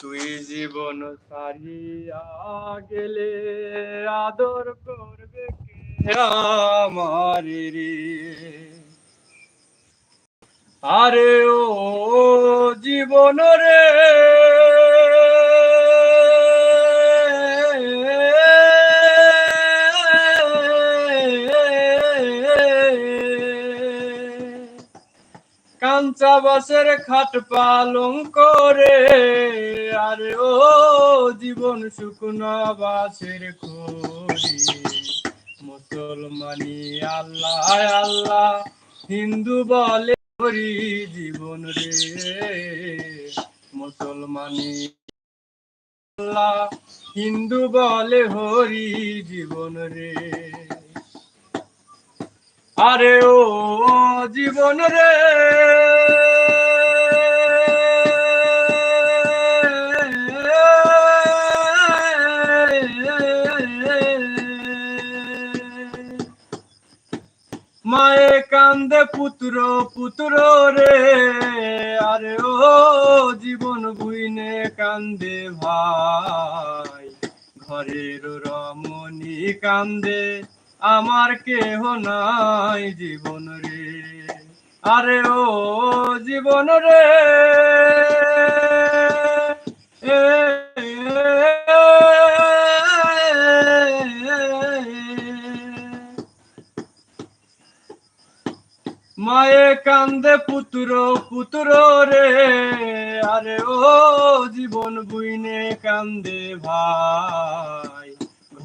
তুই জীবন সারিয়া গেলে আদর করবে কে আরে ও জীবন রে কাঞ্চা বাসের খাট পালং করে। আরে ও জীবন শুকনো বাসের খড়ি। মুসলমানি আল্লাহ আল্লাহ, হিন্দু বলে হরি জীবন রে। মুসলমানি আল্লাহ, হিন্দু বলে হরি জীবন রে। আরে ও জীবন রে। মায়ে কান্দে পুত্র পুত্র রে। আরে ও জীবন বুইনে কান্দে ভাই। ঘরের রমণী কান্দে। আমার কেহ নাই জীবন রে। আরে ও জীবন রে। মায়ে কান্দে পুত্র পুত্র রে। আরে ও জীবন বুইনে কান্দে ভাই।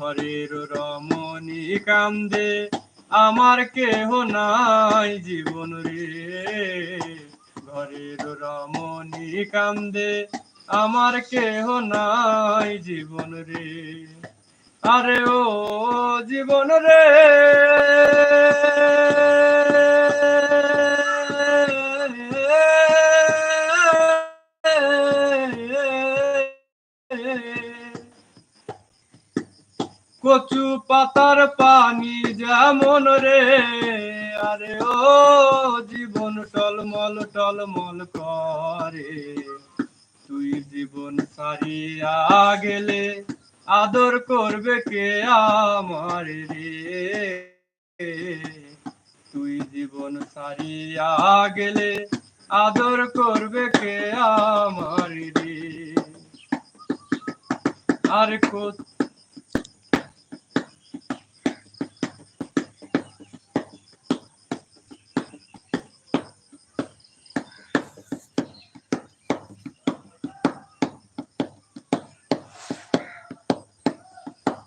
ঘরের রমণী কান্দে, আমার কেহ নাই জীবন রে। ঘরের রমণী কান্দে, আমার কেহ নাই জীবন রে। আরে ও জীবন রে। কচু পাতার পানি যেমন রে। আরে ও জীবন টলমল টলমল করে। তুই জীবন সারিয়া গেলে আদর করবে কে আমার রে? তুই জীবন সারিয়া গেলে আদর করবে কে আমার রে? আর কত